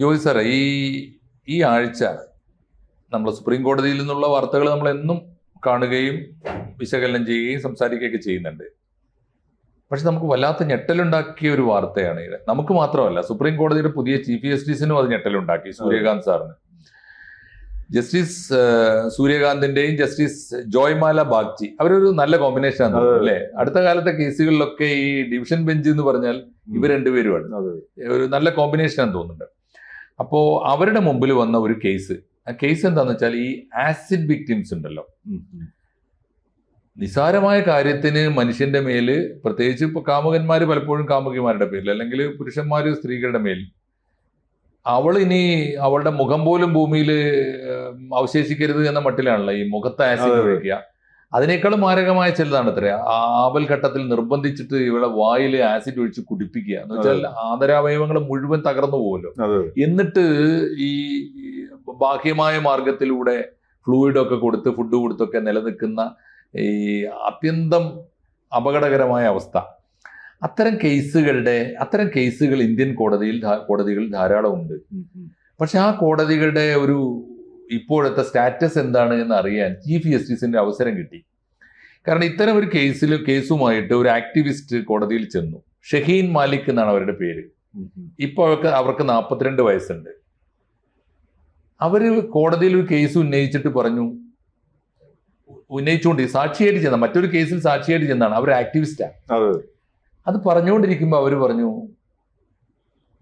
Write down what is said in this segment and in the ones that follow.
ജോയി സാറേ ഈ ഈ ആഴ്ച നമ്മൾ സുപ്രീം കോടതിയിൽ നിന്നുള്ള വാർത്തകൾ നമ്മൾ എന്നും കാണുകയും വിശകലനം ചെയ്യുകയും സംസാരിക്കുകയൊക്കെ ചെയ്യുന്നുണ്ട്. പക്ഷെ നമുക്ക് വല്ലാത്ത ഞെട്ടലുണ്ടാക്കിയ ഒരു വാർത്തയാണ് ഇത്. നമുക്ക് മാത്രമല്ല സുപ്രീം കോടതിയുടെ പുതിയ ചീഫ് ജസ്റ്റിസിനും അത് ഞെട്ടലുണ്ടാക്കി സൂര്യകാന്ത് സാറിന്. ജസ്റ്റിസ് സൂര്യകാന്തിന്റെയും ജസ്റ്റിസ് ജോയ്മാല ബാഗ്ചി അവരൊരു നല്ല കോമ്പിനേഷൻ ആണ് അല്ലേ? അടുത്ത കാലത്തെ കേസുകളിലൊക്കെ ഈ ഡിവിഷൻ ബെഞ്ച് എന്ന് പറഞ്ഞാൽ ഇവർ രണ്ടുപേരുമാണ്. ഒരു നല്ല കോമ്പിനേഷൻ ആണെന്ന് തോന്നുന്നുണ്ട്. അപ്പോൾ അവരുടെ മുമ്പിൽ വന്ന ഒരു കേസ് ആ കേസ് എന്താന്ന് വെച്ചാൽ ഈ ആസിഡ് വിക്ടിംസ് ഉണ്ടല്ലോ. നിസാരമായ കാര്യത്തിന് മനുഷ്യന്റെ മേൽ പ്രത്യേകിച്ച് ഇപ്പൊ കാമുകന്മാര് പലപ്പോഴും കാമുകിമാരുടെ പേരിൽ അല്ലെങ്കിൽ പുരുഷന്മാര് സ്ത്രീകളുടെ മേൽ അവൾ ഇനി അവളുടെ മുഖം പോലും ഭൂമിയിൽ അവശേഷിക്കരുത് എന്ന മട്ടിലാണല്ലോ ഈ മുഖത്ത് ആസിഡ്. ഒഴിക്കുക അതിനേക്കാളും മാരകമായ ചിലതാണ് അത്ര ആവൽ ഘട്ടത്തിൽ നിർബന്ധിച്ചിട്ട് ഇവിടെ വായിൽ ആസിഡ് ഒഴിച്ച് കുടിപ്പിക്കുക. എന്ന് വെച്ചാൽ ആദരാവയവങ്ങൾ മുഴുവൻ തകർന്നു പോകുമല്ലോ എന്നിട്ട് ഈ ബാഹ്യമായ മാർഗത്തിലൂടെ ഫ്ലൂയിഡൊക്കെ കൊടുത്ത് ഫുഡ് കൊടുത്തൊക്കെ നിലനിൽക്കുന്ന ഈ അത്യന്തം അപകടകരമായ അവസ്ഥ. അത്തരം കേസുകളുടെ അത്തരം കേസുകൾ ഇന്ത്യൻ കോടതിയിൽ കോടതികളിൽ ധാരാളം ഉണ്ട് ഉം, ഉം. പക്ഷെ ആ കോടതികളുടെ ഒരു ഇപ്പോഴത്തെ സ്റ്റാറ്റസ് എന്താണ് എന്ന് അറിയാൻ ചീഫ് ജസ്റ്റിസിന്റെ അവസരം കിട്ടി. കാരണം ഇത്തരം ഒരു കേസിൽ കേസുമായിട്ട് ഒരു ആക്ടിവിസ്റ്റ് കോടതിയിൽ ചെന്നു. ഷഹീൻ മാലിക് എന്നാണ് അവരുടെ പേര്. ഇപ്പോൾ അവർക്ക് അവർക്ക് നാൽപ്പത്തിരണ്ട് വയസ്സുണ്ട്. അവർ കോടതിയിൽ ഒരു കേസ് ഉന്നയിച്ചിട്ട് പറഞ്ഞു ഉന്നയിച്ചുകൊണ്ട് സാക്ഷിയായിട്ട് ചെന്ന മറ്റൊരു കേസിൽ സാക്ഷിയായിട്ട് ചെന്നാണ് അവർ ആക്ടിവിസ്റ്റാണ് അതെ. അത് പറഞ്ഞുകൊണ്ടിരിക്കുമ്പോൾ അവർ പറഞ്ഞു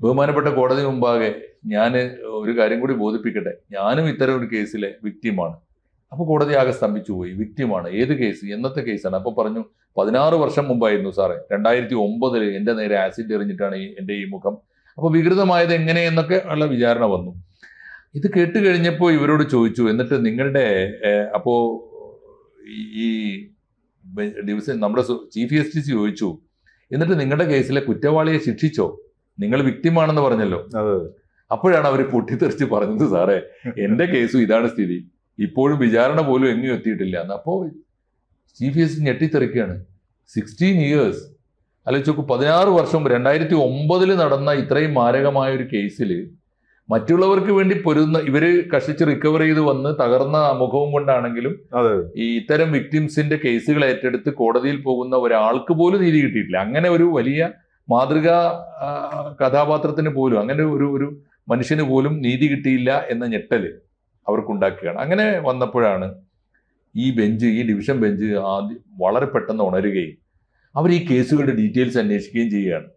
ബഹുമാനപ്പെട്ട കോടതി മുമ്പാകെ ഞാൻ ഒരു കാര്യം കൂടി ബോധിപ്പിക്കട്ടെ. ഞാനും ഇത്തരം ഒരു കേസിലെ വിക്റ്റിമാണ് അപ്പോൾ കോടതി ആകെ സ്തംഭിച്ചു പോയി. വിക്റ്റിമാണ് ഏത് കേസ് എന്നത്തെ കേസാണ് അപ്പോൾ പറഞ്ഞു പതിനാറ് വർഷം മുമ്പായിരുന്നു സാറേ. രണ്ടായിരത്തി ഒമ്പതിൽ എന്റെ നേരെ ആസിഡ് എറിഞ്ഞിട്ടാണ് ഈ എന്റെ ഈ മുഖം. അപ്പോൾ വികൃതമായത് എങ്ങനെയെന്നൊക്കെ ഉള്ള വിചാരണ വന്നു. ഇത് കേട്ട് കഴിഞ്ഞപ്പോൾ ഇവരോട് ചോദിച്ചു എന്നിട്ട് നിങ്ങളുടെ അപ്പോൾ അപ്പോ ഈ- ഡിവിഷൻ നമ്മുടെ ചീഫ് ജസ്റ്റിസ് ചോദിച്ചു എന്നിട്ട് നിങ്ങളുടെ കേസിലെ കുറ്റവാളിയെ ശിക്ഷിച്ചോ? നിങ്ങൾ വിക്ടിമാണെന്ന് പറഞ്ഞല്ലോ. അപ്പോഴാണ് അവർ പൊട്ടിത്തെറിച്ച് പറഞ്ഞത് സാറേ എന്റെ കേസും ഇതാണ് സ്ഥിതി. ഇപ്പോഴും വിചാരണ പോലും എങ്ങും എത്തിയിട്ടില്ല. എന്ന് അപ്പോൾ ചീഫ് ജസ്റ്റിസ് ഞെട്ടിത്തെറിക്കുകയാണ് സിക്സ്റ്റീൻ ഇയേഴ്സ് ആലോചിച്ച് പതിനാറ് വർഷം രണ്ടായിരത്തി ഒമ്പതിൽ നടന്ന ഇത്രയും മാരകമായ ഒരു കേസിൽ മറ്റുള്ളവർക്ക് വേണ്ടി പൊരുന്ന ഇവർ കഷിച്ച് റിക്കവർ ചെയ്ത് വന്ന് തകർന്ന മുഖവും കൊണ്ടാണെങ്കിലും ഈ ഇത്തരം വിക്ടിംസിന്റെ കേസുകൾ ഏറ്റെടുത്ത് കോടതിയിൽ പോകുന്ന ഒരാൾക്ക് പോലും നീതി കിട്ടിയിട്ടില്ല. അങ്ങനെ ഒരു വലിയ മാതൃകാ കഥാപാത്രത്തിന് പോലും അങ്ങനെ ഒരു ഒരു മനുഷ്യന് പോലും നീതി കിട്ടിയില്ല എന്ന ഞെട്ടൽ അവർക്കുണ്ടാക്കുകയാണ്. അങ്ങനെ വന്നപ്പോഴാണ് ഈ ബെഞ്ച് ഈ ഡിവിഷൻ ബെഞ്ച് ആദ്യം വളരെ പെട്ടെന്ന് ഉണരുകയും അവർ ഈ കേസുകളുടെ ഡീറ്റെയിൽസ് അന്വേഷിക്കുകയും ചെയ്യുകയാണ്.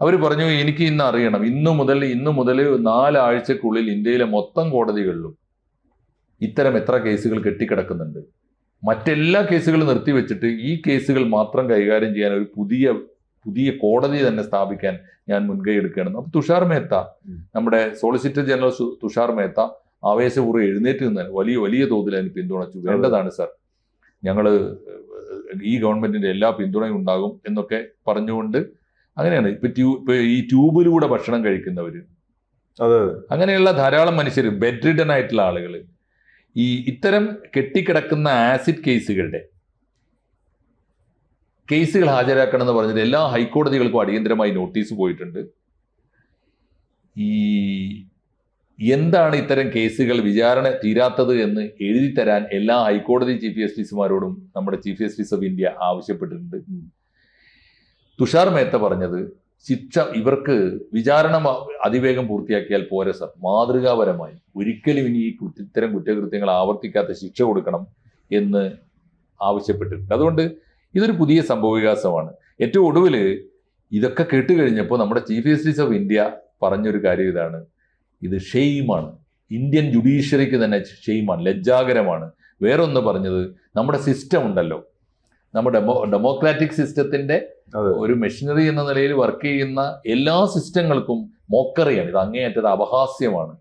അവർ പറഞ്ഞു എനിക്ക് ഇന്ന് അറിയണം. ഇന്നു മുതൽ ഇന്നു മുതൽ നാലാഴ്ചക്കുള്ളിൽ ഇന്ത്യയിലെ മൊത്തം കോടതികളിലും ഇത്തരം എത്ര കേസുകൾ കെട്ടിക്കിടക്കുന്നുണ്ട്. മറ്റെല്ലാ കേസുകളും നിർത്തിവെച്ചിട്ട് ഈ കേസുകൾ മാത്രം കൈകാര്യം ചെയ്യാൻ ഒരു പുതിയ പുതിയ കോടതി തന്നെ സ്ഥാപിക്കാൻ ഞാൻ മുൻകൈ എടുക്കുകയാണ് അപ്പൊ തുഷാർ മേത്ത നമ്മുടെ സോളിസിറ്റർ ജനറൽ തുഷാർ മേത്ത ആവേശപൂർവം എഴുന്നേറ്റ് നിന്നാൽ വലിയ വലിയ തോതിൽ അതിന് പിന്തുണച്ചു. വേണ്ടതാണ് സർ. ഞങ്ങൾ ഈ ഗവൺമെന്റിന്റെ എല്ലാ പിന്തുണയും ഉണ്ടാകും എന്നൊക്കെ പറഞ്ഞുകൊണ്ട് അങ്ങനെയാണ്. ഇപ്പൊ ട്യൂബ് ഇപ്പൊ ഈ ട്യൂബിലൂടെ ഭക്ഷണം കഴിക്കുന്നവര്. അതെ. അങ്ങനെയുള്ള ധാരാളം മനുഷ്യർ ബെഡ് റിഡൻ ആയിട്ടുള്ള ആളുകൾ ഈ ഇത്തരം കെട്ടിക്കിടക്കുന്ന ആസിഡ് കേസുകളുടെ കേസുകൾ ഹാജരാക്കണം എന്ന് പറഞ്ഞിട്ട് എല്ലാ ഹൈക്കോടതികൾക്കും അടിയന്തരമായി നോട്ടീസ് പോയിട്ടുണ്ട്. ഈ എന്താണ് ഇത്തരം കേസുകൾ വിചാരണ തീരാത്തത് എന്ന് എഴുതി തരാൻ എല്ലാ ഹൈക്കോടതി ചീഫ് ജസ്റ്റിസുമാരോടും നമ്മുടെ ചീഫ് ജസ്റ്റിസ് ഓഫ് ഇന്ത്യ ആവശ്യപ്പെട്ടിട്ടുണ്ട്. തുഷാർ മേത്ത പറഞ്ഞത് ശിക്ഷ ഇവർക്ക് വിചാരണ അതിവേഗം പൂർത്തിയാക്കിയാൽ പോരെ സർ. മാതൃകാപരമായി. ഒരിക്കലും ഇനി ഈ ഇത്തരം കുറ്റകൃത്യങ്ങൾ ആവർത്തിക്കാത്ത ശിക്ഷ കൊടുക്കണം എന്ന് ആവശ്യപ്പെട്ടിട്ടുണ്ട്. അതുകൊണ്ട് ഇതൊരു പുതിയ സംഭവവികാസമാണ്. ഏറ്റവും ഒടുവിൽ ഇതൊക്കെ കേട്ട് കഴിഞ്ഞപ്പോൾ നമ്മുടെ ചീഫ് ജസ്റ്റിസ് ഓഫ് ഇന്ത്യ പറഞ്ഞൊരു കാര്യം ഇതാണ്. ഇത് ഷെയ്മാണ് ഇന്ത്യൻ ജുഡീഷ്യറിക്ക് തന്നെ ഷെയ്മാണ് ലജ്ജാകരമാണ്. വേറൊന്ന് പറഞ്ഞത് നമ്മുടെ സിസ്റ്റം ഉണ്ടല്ലോ. നമ്മുടെ ഡെമോ ഡെമോക്രാറ്റിക് സിസ്റ്റത്തിന്റെ ഒരു മെഷീനറി എന്ന നിലയിൽ വർക്ക് ചെയ്യുന്ന എല്ലാ സിസ്റ്റങ്ങൾക്കും മോക്കറിയാണ് ഇത് അങ്ങേയറ്റത് അപഹാസ്യമാണ്.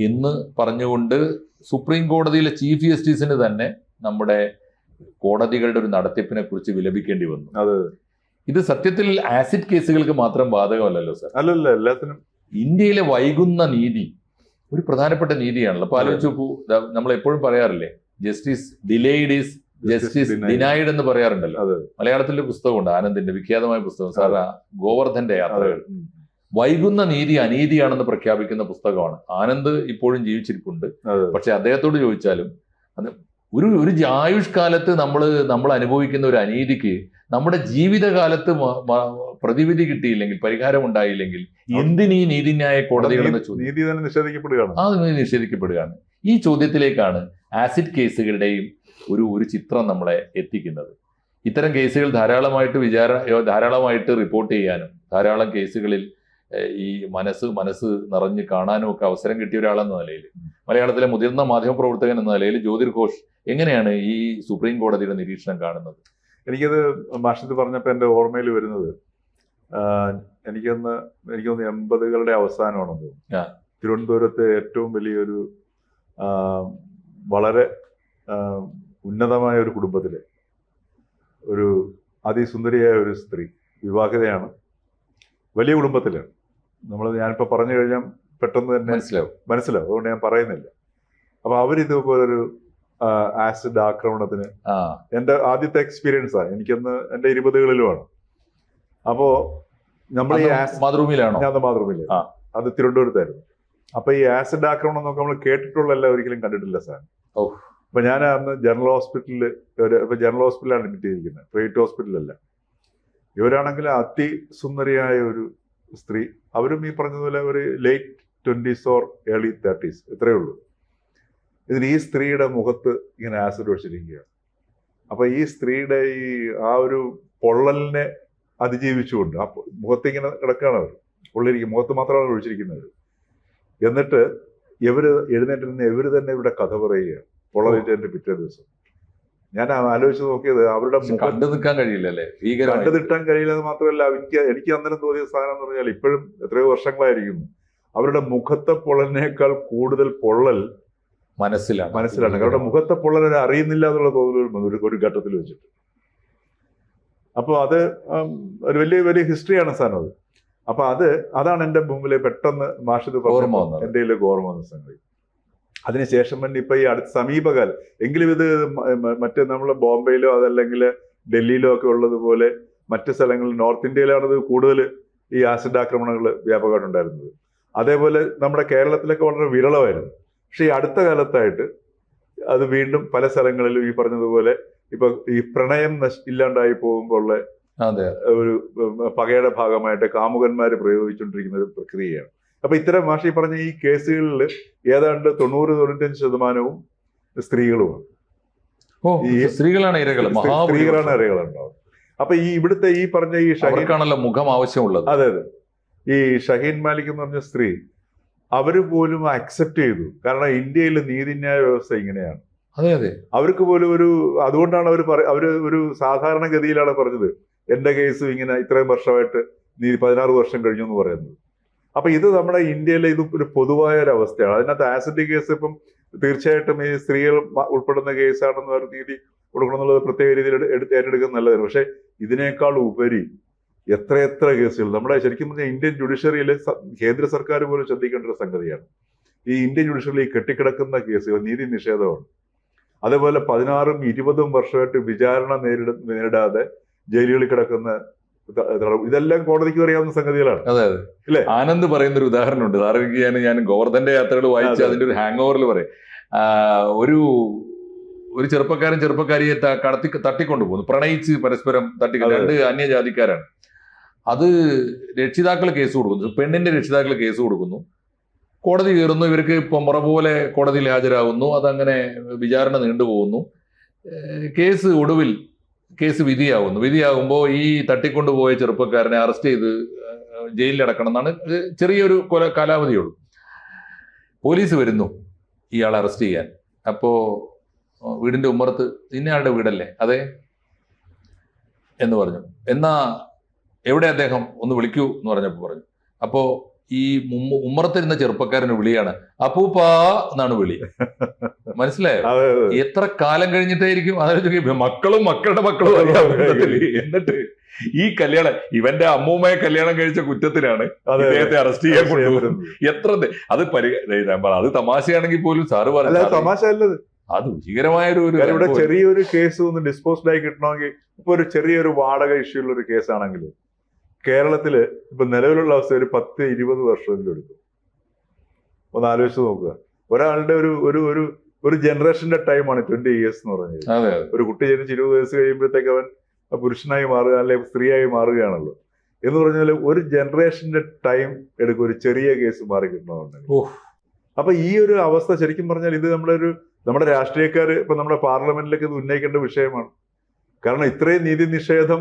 എന്ന് പറഞ്ഞുകൊണ്ട് സുപ്രീം കോടതിയിലെ ചീഫ് ജസ്റ്റിസിന് തന്നെ നമ്മുടെ കോടതികളുടെ ഒരു നടത്തിപ്പിനെ കുറിച്ച് വിലപിക്കേണ്ടി വന്നു. അതെ. ഇത് സത്യത്തിൽ ആസിഡ് കേസുകൾക്ക് മാത്രം ബാധകമല്ലല്ലോ സർ. അല്ലല്ല എല്ലാത്തിനും. ഇന്ത്യയിലെ വൈകുന്ന നീതി ഒരു പ്രധാനപ്പെട്ട നീതിയാണല്ലോ. അപ്പൊ ആലോചിച്ച് നോക്കൂ നമ്മൾ എപ്പോഴും പറയാറില്ലേ justice delayed is justice denied എന്ന് പറയാറുണ്ടല്ലോ. മലയാളത്തിലെ പുസ്തകമുണ്ട് ആനന്ദിന്റെ വിഖ്യാതമായ പുസ്തകം സാർ ഗോവർദ്ധന്റെ യാത്രകൾ വൈകുന്ന നീതി അനീതിയാണെന്ന് പ്രഖ്യാപിക്കുന്ന പുസ്തകമാണ്. ആനന്ദ് ഇപ്പോഴും ജീവിച്ചിരിപ്പുണ്ട്. പക്ഷെ അദ്ദേഹത്തോട് ചോദിച്ചാലും അത് ഒരു ഒരു ആയുഷ്കാലത്ത് നമ്മൾ നമ്മൾ അനുഭവിക്കുന്ന ഒരു അനീതിക്ക് നമ്മുടെ ജീവിതകാലത്ത് പ്രതിവിധി കിട്ടിയില്ലെങ്കിൽ പരിഹാരം ഉണ്ടായില്ലെങ്കിൽ ഈ നീതിന്യായ കോടതികളെന്ന് ചോദ്യം? നീതി തന്നെ നിഷേധിക്കപ്പെടുകയാണ്. അത് നിഷേധിക്കപ്പെടുകയാണ്. ഈ ചോദ്യത്തിലേക്കാണ് ആസിഡ് കേസുകളുടെയും ഒരു ഒരു ചിത്രം നമ്മളെ എത്തിക്കുന്നത്. ഇത്തരം കേസുകൾ ധാരാളമായിട്ട് വിചാര ധാരാളമായിട്ട് റിപ്പോർട്ട് ചെയ്യാനും ധാരാളം കേസുകളിൽ ഈ മനസ്സ് മനസ്സ് നിറഞ്ഞ് കാണാനും ഒക്കെ അവസരം കിട്ടിയ ഒരാളെന്ന നിലയിൽ മലയാളത്തിലെ മുതിർന്ന മാധ്യമപ്രവർത്തകൻ എന്ന നിലയിൽ ജ്യോതിർ ഘോഷ് എങ്ങനെയാണ് ഈ സുപ്രീം കോടതിയുടെ നിരീക്ഷണം കാണുന്നത്? എനിക്കത് മാഷത്ത് പറഞ്ഞപ്പോൾ എന്റെ ഓർമ്മയിൽ വരുന്നത്. എനിക്കൊന്ന് എനിക്കൊന്ന് എൺപതുകളുടെ അവസാനമാണെന്ന് തോന്നുന്നു. തിരുവനന്തപുരത്തെ ഏറ്റവും വലിയൊരു വളരെ ഉന്നതമായ ഒരു കുടുംബത്തിലെ ഒരു അതിസുന്ദരിയായ ഒരു സ്ത്രീ വിവാഹിതയാണ്. വലിയ കുടുംബത്തിലാണ്. നമ്മൾ ഞാനിപ്പോൾ പറഞ്ഞു കഴിഞ്ഞാൽ പെട്ടെന്ന് തന്നെ മനസ്സിലാവും. മനസ്സിലാവും. അതുകൊണ്ട് ഞാൻ പറയുന്നില്ല. അപ്പൊ അവരിതുപോലൊരു ആസിഡ് ആക്രമണത്തിന് എന്റെ ആദ്യത്തെ എക്സ്പീരിയൻസാ എനിക്കൊന്ന് എന്റെ ഇരുപതുകളിലുമാണ് അപ്പോ നമ്മൾ ഈ മാതൃഭൂമിയിലാണോ? ഞാൻ മാതൃഭൂമിയിൽ. അത് തിരുവനന്തപുരത്തായിരുന്നു. അപ്പൊ ഈ ആസിഡ് ആക്രമണം എന്നൊക്കെ നമ്മൾ കേട്ടിട്ടുള്ളല്ല ഒരിക്കലും കണ്ടിട്ടില്ല സാർ. ഓ. അപ്പൊ ഞാൻ അന്ന് ജനറൽ ഹോസ്പിറ്റലിൽ ഒരു ഇപ്പൊ ജനറൽ ഹോസ്പിറ്റലാണ് അഡ്മിറ്റ് ചെയ്തിരിക്കുന്നത്. പ്രൈവറ്റ് ഹോസ്പിറ്റലല്ല. ഇവരാണെങ്കിൽ അതിസുന്ദരിയായ ഒരു സ്ത്രീ. അവരും ഈ പറഞ്ഞതുപോലെ ഒരു late twenties or early thirties ഇത്രയേ ഉള്ളൂ. ഇതിന് ഈ സ്ത്രീയുടെ മുഖത്ത് ഇങ്ങനെ ആസിഡ് ഒഴിച്ചിരിക്കുകയാണ്. അപ്പൊ ഈ സ്ത്രീയുടെ ഈ ആ ഒരു പൊള്ളലിനെ അതിജീവിച്ചുകൊണ്ട് ആ മുഖത്ത് ഇങ്ങനെ കിടക്കുകയാണ് അവർ പൊള്ളിരിക്കും മുഖത്ത് മാത്രമാണ് ഒഴിച്ചിരിക്കുന്നത്. എന്നിട്ട് ഇവർ എഴുന്നേറ്റിരുന്ന് ഇവർ തന്നെ ഇവിടെ കഥ പറയുകയാണ്. പൊള്ളലേറ്റതിന്റെ പിറ്റേ ദിവസം. ഞാൻ ആലോചിച്ച് നോക്കിയത് അവരുടെ കണ്ടു നിൽക്കാൻ കഴിയില്ലല്ലേ? കണ്ടു നിൽക്കാൻ കഴിയില്ലെന്ന് മാത്രമല്ല എനിക്ക് എനിക്ക് അന്നേരം തോന്നിയ സാധനം എന്ന് പറഞ്ഞാൽ ഇപ്പോഴും എത്രയോ വർഷങ്ങളായിരിക്കുന്നു. അവരുടെ മുഖത്തെ പൊള്ളലിനേക്കാൾ കൂടുതൽ പൊള്ളൽ മനസ്സിലാണ്. മനസ്സിലാണ്. അവരുടെ മുഖത്തെ പൊള്ളൽ അവർ അറിയുന്നില്ല എന്നുള്ള തോന്നൽ ഒരു ഘട്ടത്തിൽ വെച്ചിട്ട്. അപ്പോൾ അത് ഒരു വലിയ വലിയ ഹിസ്റ്ററിയാണ് സാധനം അത്. അപ്പൊ അത് അതാണ് എന്റെ മുമ്പിൽ പെട്ടെന്ന് മാഷിത് ഓർമ്മ വന്നത്. എന്റെ ഓർമ്മ വന്ന സംഗതി. അതിനുശേഷം തന്നെ ഇപ്പൊ ഈ അടുത്ത സമീപകാലം എങ്കിലും ഇത് മറ്റേ നമ്മൾ ബോംബെയിലോ അതല്ലെങ്കിൽ ഡൽഹിയിലോ ഒക്കെ ഉള്ളതുപോലെ മറ്റ് സ്ഥലങ്ങളിൽ നോർത്ത് ഇന്ത്യയിലാണത് കൂടുതൽ ഈ ആസിഡ് ആക്രമണങ്ങൾ വ്യാപകമായിട്ടുണ്ടായിരുന്നത്. അതേപോലെ നമ്മുടെ കേരളത്തിലൊക്കെ വളരെ വിരളമായിരുന്നു. പക്ഷെ ഈ അടുത്ത കാലത്തായിട്ട് അത് വീണ്ടും പല സ്ഥലങ്ങളിലും ഈ പറഞ്ഞതുപോലെ ഇപ്പൊ ഈ പ്രണയം നശ് ഇല്ലാണ്ടായി പോകുമ്പോൾ ഉള്ള ഒരു പകയുടെ ഭാഗമായിട്ട് കാമുകന്മാർ പ്രയോഗിച്ചുകൊണ്ടിരിക്കുന്ന ഒരു പ്രക്രിയയാണ്. അപ്പൊ ഇത്തരം മാഷി ഈ പറഞ്ഞ ഈ കേസുകളിൽ ഏതാണ്ട് തൊണ്ണൂറ് തൊണ്ണൂറ്റഞ്ച് ശതമാനവും സ്ത്രീകളുമാണ്. ഈ- സ്ത്രീകളാണ് ഇരകൾ സ്ത്രീകളാണ് ഇരകളുണ്ടാവും അപ്പൊ ഈ ഇവിടുത്തെ ഈ പറഞ്ഞ ഈ അവർക്കാണല്ലോ മുഖം ആവശ്യമുള്ളത്. അതെ അതെ. ഈ ഷഹീൻ മാലിക് എന്ന് പറഞ്ഞ സ്ത്രീ അവർ പോലും അക്സെപ്റ്റ് ചെയ്തു. കാരണം ഇന്ത്യയിൽ നീതിന്യായ വ്യവസ്ഥ ഇങ്ങനെയാണ്. അതെ അതെ. അവർക്ക് പോലും ഒരു അതുകൊണ്ടാണ് അവർ അവർ ഒരു സാധാരണഗതിയിലാണ് പറഞ്ഞത് എന്റെ കേസ് ഇങ്ങനെ ഇത്രയും വർഷമായിട്ട് നീ പതിനാറ് വർഷം കഴിഞ്ഞു എന്ന് പറയുന്നത്. അപ്പൊ ഇത് നമ്മുടെ ഇന്ത്യയിലെ ഇത് ഒരു പൊതുവായ ഒരു അവസ്ഥയാണ്. അതിനകത്ത് ആസിഡ് കേസ് ഇപ്പം തീർച്ചയായിട്ടും ഈ സ്ത്രീകൾ ഉൾപ്പെടുന്ന കേസാണെന്ന് പറഞ്ഞ നീതി കൊടുക്കണം എന്നുള്ളത് പ്രത്യേക രീതിയിൽ ഏറ്റെടുക്കുന്ന എടുത്ത് ഏറ്റെടുക്കുന്നത് നല്ലതാണ്. പക്ഷെ ഇതിനേക്കാൾ ഉപരി എത്രയെത്ര കേസുകൾ. നമ്മുടെ ശരിക്കും പറഞ്ഞാൽ ഇന്ത്യൻ ജുഡീഷ്യറിയിൽ കേന്ദ്ര സർക്കാർ പോലും ശ്രദ്ധിക്കേണ്ട ഒരു സംഗതിയാണ്. ഈ ഇന്ത്യൻ ജുഡീഷ്യറിയിൽ ഈ കെട്ടിക്കിടക്കുന്ന കേസുകൾ നീതി നിഷേധമാണ്. അതേപോലെ പതിനാറും ഇരുപതും വർഷമായിട്ട് വിചാരണ നേരിട നേരിടാതെ ജയിലുകളിൽ കിടക്കുന്ന ഇതെല്ലാം കോടതിക്ക് അറിയാവുന്ന സംഗതികളാണ്. അതെ അതെ. ഇല്ലേ? ആനന്ദ് പറയുന്ന ഒരു ഉദാഹരണം ഉണ്ട് ഞാൻ ഞാൻ ഗോവർദ്ധന്റെ യാത്രകൾ വായിച്ച് അതെ. അതിന്റെ ഒരു ഹാങ് ഓവറിൽ പറയും. ഒരു ഒരു ചെറുപ്പക്കാരൻ ചെറുപ്പക്കാരിയെ കടത്തി കടത്തി തട്ടിക്കൊണ്ടുപോകുന്നു. പ്രണയിച്ച് പരസ്പരം തട്ടി രണ്ട് അന്യജാതിക്കാരാണ്. അത് രക്ഷിതാക്കൾ കേസ് കൊടുക്കുന്നു. പെണ്ണിന്റെ രക്ഷിതാക്കൾ കേസ് കൊടുക്കുന്നു. കോടതി കയറുന്നു. ഇവർക്ക് ഇപ്പം മുറ പോലെ കോടതിയിൽ ഹാജരാകുന്നു. അതങ്ങനെ വിചാരണ നീണ്ടുപോകുന്നു കേസ് ഒടുവിൽ കേസ് വിധിയാവുന്നു. വിധിയാകുമ്പോൾ ഈ തട്ടിക്കൊണ്ടുപോയ ചെറുപ്പക്കാരനെ അറസ്റ്റ് ചെയ്ത് ജയിലിലടക്കണം എന്നാണ് ചെറിയൊരു കൊല കാലാവധിയുള്ളൂ പോലീസ് വരുന്നു ഇയാളെ അറസ്റ്റ് ചെയ്യാൻ. അപ്പോ വീടിന്റെ ഉമ്മറത്ത് ഇന്നയാളുടെ വീടല്ലേ? അതെ? എന്ന് പറഞ്ഞു. എന്നാ എവിടെ അദ്ദേഹം? ഒന്ന് വിളിക്കൂ എന്ന് പറഞ്ഞപ്പോൾ പറഞ്ഞു. അപ്പോ ഈ ഉമ്മറത്തിരുന്ന ചെറുപ്പക്കാരന് വിളിയാണ്. അപ്പൂപ്പാ എന്നാണ് വിളി. മനസ്സിലായോ? എത്ര കാലം കഴിഞ്ഞിട്ടായിരിക്കും? അതായത് മക്കളും മക്കളുടെ മക്കളും എന്നിട്ട് ഈ കല്യാണം ഇവന്റെ അമ്മൂമ്മയെ കല്യാണം കഴിച്ച കുറ്റത്തിനാണ് അദ്ദേഹത്തെ അറസ്റ്റ് ചെയ്യാൻ കൊണ്ടുവരുന്നത് എത്ര അത് പരി അത് തമാശയാണെങ്കിൽ പോലും സാറ് പറഞ്ഞു തമാശ അല്ലത് അത് രുചികരമായൊരു ഒരു ഇവിടെ ചെറിയൊരു കേസ് ഒന്ന് ഡിസ്പോസ്ഡ് ആയി കിട്ടണമെങ്കിൽ ഇപ്പൊ ഒരു ചെറിയൊരു വാടക ഇഷ്യൂ ഉള്ള ഒരു കേസാണെങ്കിൽ കേരളത്തിൽ ഇപ്പൊ നിലവിലുള്ള അവസ്ഥ ഒരു പത്ത് ഇരുപത് വർഷമെങ്കിലും എടുക്കും. ഒന്ന് ആലോചിച്ച് നോക്കുക. ഒരാളുടെ ഒരു ഒരു ഒരു ഒരു ജനറേഷന്റെ ടൈമാണ് ട്വന്റി ഇയേഴ്സ് എന്ന് പറഞ്ഞത്. ഒരു കുട്ടി ജനിച്ച് ഇരുപത് വയസ്സ് കഴിയുമ്പോഴത്തേക്ക് അവൻ പുരുഷനായി മാറുക അല്ലെങ്കിൽ സ്ത്രീയായി മാറുകയാണല്ലോ. എന്ന് പറഞ്ഞാൽ ഒരു ജനറേഷന്റെ ടൈം എടുക്കും ഒരു ചെറിയ കേസ് മാറി കിട്ടണമെന്നുണ്ടെങ്കിൽ. അപ്പൊ ഈ ഒരു അവസ്ഥ ശരിക്കും പറഞ്ഞാൽ ഇത് നമ്മുടെ ഒരു നമ്മുടെ രാഷ്ട്രീയക്കാർ ഇപ്പൊ നമ്മുടെ പാർലമെന്റിലേക്ക് ഇത് ഉന്നയിക്കേണ്ട വിഷയമാണ്. കാരണം ഇത്രയും നീതി നിഷേധം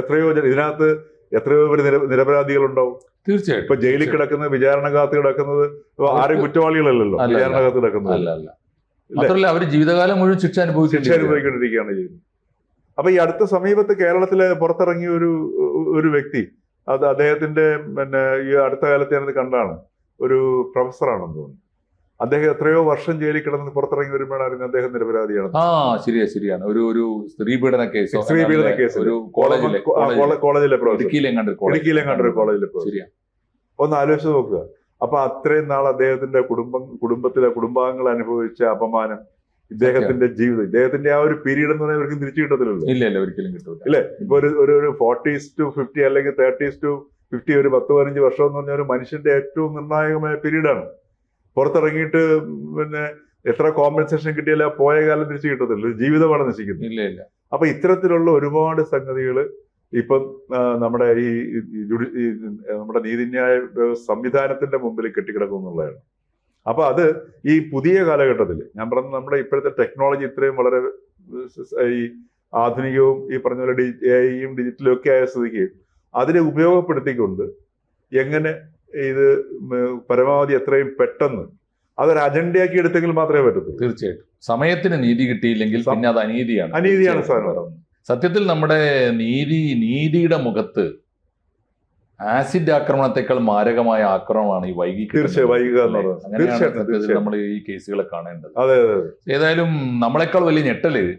എത്രയോ ഇതിനകത്ത് എത്രയോ പേര് നിര നിരപരാധികളുണ്ടാവും. തീർച്ചയായിട്ടും ഇപ്പൊ ജയിലിൽ കിടക്കുന്നത് വിചാരണ കാത്ത് കിടക്കുന്നത് ആരും കുറ്റവാളികളല്ലോ കുറ്റവാളികളല്ലല്ലോ വിചാരണ കാത്ത് കിടക്കുന്നത്. മാത്രമല്ല അവർ ജീവിതകാലം മുഴുവൻ ശിക്ഷ ശിക്ഷ അനുഭവിച്ചിട്ട് അനുഭവിക്കൊണ്ടിരിക്കുകയാണ് ചെയ്യുന്നത്. അപ്പൊ ഈ അടുത്ത സമീപത്ത് കേരളത്തിലെ പുറത്തിറങ്ങിയ ഒരു ഒരു വ്യക്തി അത് അദ്ദേഹത്തിന്റെ പിന്നെ ഈ അടുത്ത കാലത്ത് ഞാനത് കണ്ടാണ് ഒരു പ്രൊഫസറാണെന്ന് തോന്നുന്നു. അദ്ദേഹം എത്രയോ വർഷം ജയിലിൽ കിടന്ന് പുറത്തിറങ്ങി വരുമ്പോഴാണ് അറിയുന്നത് അദ്ദേഹം നിരപരാധിയാണ്. ആ ശരിയാ ശരിയാണ്. ഒരു ഒരു സ്ത്രീ പീഡന സ്ത്രീപീഡന സ്ത്രീ പീഡന കേസിൽ. ഒരു കോളേജിലെ കോളേജിലെ ഇടുക്കിയിലെ ഒരു കോളേജിലെ ശരിയാ. ഒന്ന് ആലോചിച്ച് നോക്കുക. അപ്പൊ അത്രയും നാൾ അദ്ദേഹത്തിന്റെ കുടുംബം കുടുംബത്തിലെ കുടുംബാംഗങ്ങൾ അനുഭവിച്ച അപമാനം ഇദ്ദേഹത്തിന്റെ ജീവിതം. ഇദ്ദേഹത്തിന്റെ ആ ഒരു പീരീഡ് എന്ന് പറഞ്ഞാൽ ഇവർക്ക് തിരിച്ചു കിട്ടത്തില്ലല്ലോ. ഇല്ല ഇല്ല ഒരിക്കലും കിട്ടില്ല ഇല്ലേ? ഇപ്പൊ ഒരു ഒരു ഒരു ഫോർട്ടീസ് ടു ഫിഫ്റ്റി അല്ലെങ്കിൽ തേർട്ടീസ് ടു ഫിഫ്റ്റി ഒരു പത്ത് പതിനഞ്ച് വർഷം എന്ന് പറഞ്ഞാൽ ഒരു മനുഷ്യന്റെ ഏറ്റവും നിർണായകമായ പീരീഡാണ് പുറത്തിറങ്ങിയിട്ട് പിന്നെ എത്ര കോമ്പൻസേഷൻ കിട്ടിയാലും പോയ കാലം തിരിച്ചു കിട്ടത്തില്ല. ജീവിതമാണ് നശിക്കുന്നത്. ഇല്ല ഇല്ല. അപ്പൊ ഇത്തരത്തിലുള്ള ഒരുപാട് സംഗതികൾ ഇപ്പം നമ്മുടെ ഈ നമ്മുടെ നീതിന്യായ സംവിധാനത്തിന്റെ മുമ്പിൽ കെട്ടിക്കിടക്കും എന്നുള്ളതാണ്. അപ്പൊ അത് ഈ പുതിയ കാലഘട്ടത്തിൽ ഞാൻ പറഞ്ഞ നമ്മുടെ ഇപ്പോഴത്തെ ടെക്നോളജി ഇത്രയും വളരെ ഈ ആധുനികവും ഈ പറഞ്ഞ പോലെ ഡി എയും ഡിജിറ്റലും ഒക്കെ ആയ സ്ഥിതിക്ക് അതിനെ ഉപയോഗപ്പെടുത്തിക്കൊണ്ട് എങ്ങനെ ഇത് പരമാവധി എത്രയും പെട്ടെന്ന് അതൊരു അജണ്ടയാക്കി എടുത്തെങ്കിൽ മാത്രമേ പറ്റത്തുള്ളൂ. തീർച്ചയായിട്ടും. സമയത്തിന് നീതി കിട്ടിയില്ലെങ്കിൽ പിന്നെ അത് അനീതിയാണ്. അനീതിയാണ്. സത്യത്തിൽ നമ്മുടെ നീതി നീതിയുടെ മുഖത്ത് ആസിഡ് ആക്രമണത്തെക്കാൾ മാരകമായ ആക്രമണമാണ് ഈ വൈകി. തീർച്ചയായും. നമ്മൾ ഈ കേസുകളെ കാണേണ്ടത്. ഏതായാലും നമ്മളെക്കാൾ വലിയ ഞെട്ടൽ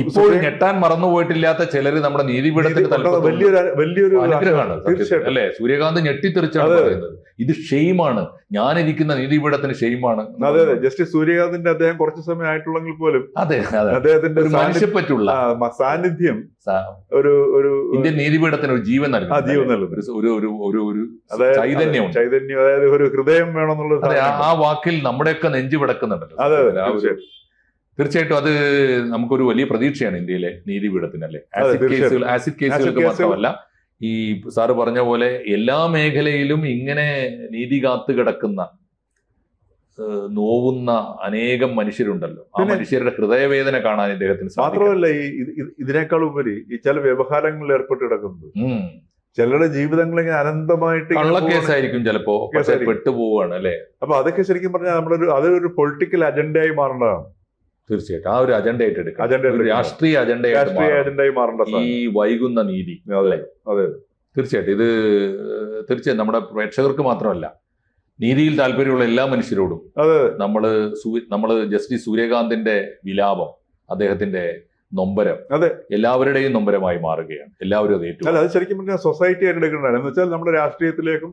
ഇപ്പോൾ ഞെട്ടാൻ മറന്നുപോയിട്ടില്ലാത്ത ചിലര് നമ്മുടെ നീതിപീഠത്തിന്റെ വലിയൊരു വലിയൊരു അനുഗ്രഹമാണ് അല്ലെ? സൂര്യകാന്ത് ഞെട്ടിത്തെറിച്ചാണ് പറയുന്നത്. ഇത് ഷെയിമാണ് ഞാനിരിക്കുന്ന നീതിപീഠത്തിന് ഷെയിമാണ് അതെ അതെ. ജസ്റ്റിസ് സൂര്യകാന്തിന്റെ അദ്ദേഹം കുറച്ച് സമയം ആയിട്ടുള്ളെങ്കിൽ പോലും അതെ അദ്ദേഹത്തിന്റെ മനുഷ്യപ്പറ്റുള്ള സാന്നിധ്യം ഒരു ഒരു ഇന്ത്യൻ നീതിപീഠത്തിന് ഒരു ജീവൻ നൽകും. ജീവൻ നൽകും. ഒരു- ഒരു ഒരു ഒരു അതായത് ചൈതന്യം അതായത് ഒരു ഹൃദയം വേണമെന്നുള്ള ആ- വാക്കിൽ നമ്മുടെയൊക്കെ നെഞ്ചു പിടക്കുന്നുണ്ടല്ലോ അതെ അതെ. തീർച്ചയായിട്ടും അത് നമുക്കൊരു വലിയ പ്രതീക്ഷയാണ് ഇന്ത്യയിലെ നീതിപീഠത്തിനല്ലേ ആസിഡ്. കേസുകൾ ആസിഡ് കേസുകൾക്ക് കേസുകൾ- മാത്രമല്ല ഈ സാറ് പറഞ്ഞ പോലെ എല്ലാ മേഖലയിലും ഇങ്ങനെ നീതി കാത്തു കിടക്കുന്ന നോവുന്ന അനേകം മനുഷ്യരുണ്ടല്ലോ. ആ മനുഷ്യരുടെ ഹൃദയവേദന കാണാൻ ഇദ്ദേഹത്തിന് മാത്രമല്ല ഈ ഇത് ഇത് ഇതിനേക്കാൾ ഉപരി ഈ ചില വ്യവഹാരങ്ങളിൽ ഏർപ്പെട്ട് കിടക്കുന്നത് ചിലരുടെ ജീവിതങ്ങൾ ഇങ്ങനെ അനന്തമായിട്ട്. കള്ളക്കേസായിരിക്കും ചിലപ്പോ. പെട്ടുപോവാണ് അല്ലെ? അപ്പൊ അതൊക്കെ ശരിക്കും പറഞ്ഞാൽ നമ്മളൊരു അതൊരു പൊളിറ്റിക്കൽ അജണ്ടയായി മാറേണ്ടതാണ്. തീർച്ചയായിട്ടും. ആ ഒരു അജണ്ട ആയിട്ട് എടുക്കാം അജണ്ട. രാഷ്ട്രീയ അജണ്ട രാഷ്ട്രീയ അജണ്ടയായി മാറേണ്ട ഈ വൈകുന്ന നീതി അതെ അതെ. തീർച്ചയായിട്ടും. ഇത് തീർച്ചയായും നമ്മുടെ പ്രേക്ഷകർക്ക് മാത്രമല്ല നീതിയിൽ താല്പര്യമുള്ള എല്ലാ മനുഷ്യരോടും അതെ. നമ്മൾ നമ്മൾ നമ്മൾ ജസ്റ്റിസ് സൂര്യകാന്തിന്റെ വിലാപം അദ്ദേഹത്തിന്റെ നൊമ്പരം അതെ. എല്ലാവരുടെയും നൊമ്പരമായി മാറുകയാണ്. എല്ലാവരും അത് ഏറ്റവും അല്ല അത് ശരിക്കും പറഞ്ഞാൽ സൊസൈറ്റി ഏറ്റെടുക്കേണ്ടതാണ് എന്ന് വെച്ചാൽ നമ്മുടെ രാഷ്ട്രീയത്തിലേക്കും